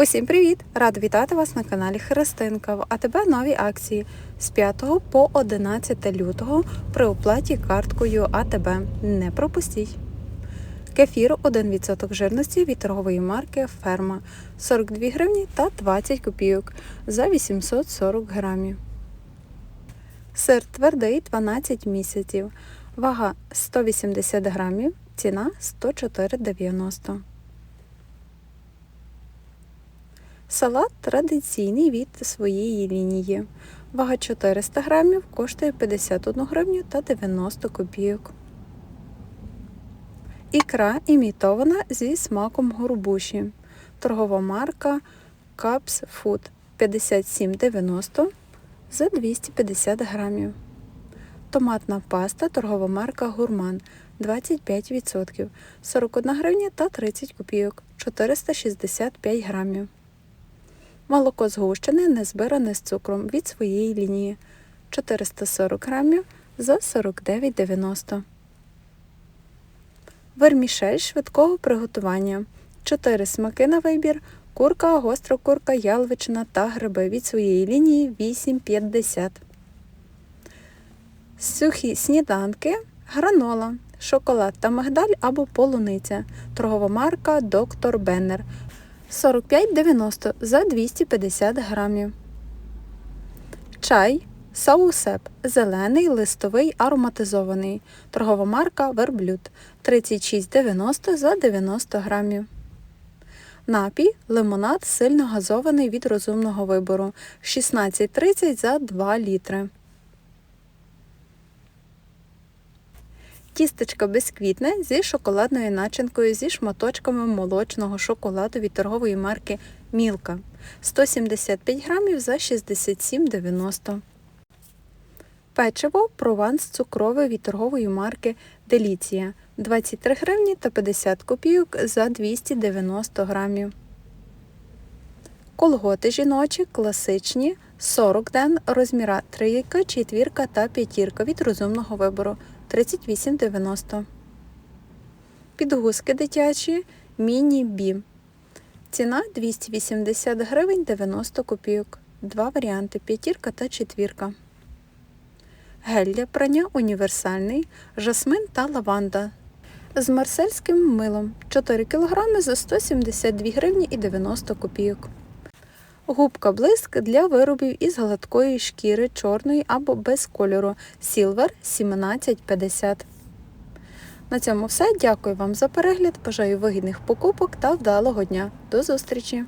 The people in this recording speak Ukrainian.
Усім привіт! Рада вітати вас на каналі Христинка. В АТБ нові акції з 5 по 11 лютого при оплаті карткою АТБ. Не пропустіть. Кефір 1% жирності від торгової марки Ферма 42 гривні та 20 копійок за 840 грамів. Сир твердий 12 місяців. Вага 180 грамів, ціна 104,90. Салат традиційний від своєї лінії. Вага 400 грамів коштує 51 гривню та 90 копійок. Ікра імітована зі смаком горбуші. Торгова марка Caps Food 57,90 за 250 грамів. Томатна паста торгова марка Гурман 25%, 41 гривня та 30 копійок, 465 грамів. Молоко згущене, не збиране з цукром від своєї лінії 440 грамів за 49,90. Вермішель швидкого приготування. 4 смаки на вибір, курка, гостра курка, яловичина та гриби від своєї лінії 8,50. Сухі сніданки, гранола, шоколад та мигдаль або полуниця. Торгова марка Доктор Беннер 45,90 за 250 грамів. Чай Саусеп зелений, листовий, ароматизований. Торгова марка Верблюд 36,90 за 90 грамів. Напій лимонад сильно газований від розумного вибору 16,30 за 2 літри. Тістечко безквітне зі шоколадною начинкою зі шматочками молочного шоколаду від торгової марки Мілка 175 грамів за 67,90. Печиво прованс цукрове від торгової марки Деліція 23 гривні та 50 копійок за 290 грамів. Колготи жіночі класичні 40 ден розміра 3, 4 та 5 від розумного вибору 38,90. Підгузки дитячі міні-бі. Ціна 280 гривень 90 копійок. Два варіанти п'ятірка та четвірка. Гель для прання універсальний, жасмин та лаванда. З марсельським милом 4 кг за 172 гривні і 90 копійок. Губка блиск для виробів із гладкої шкіри чорної або без кольору Silver 1750. На цьому все. Дякую вам за перегляд. Бажаю вигідних покупок та вдалого дня. До зустрічі!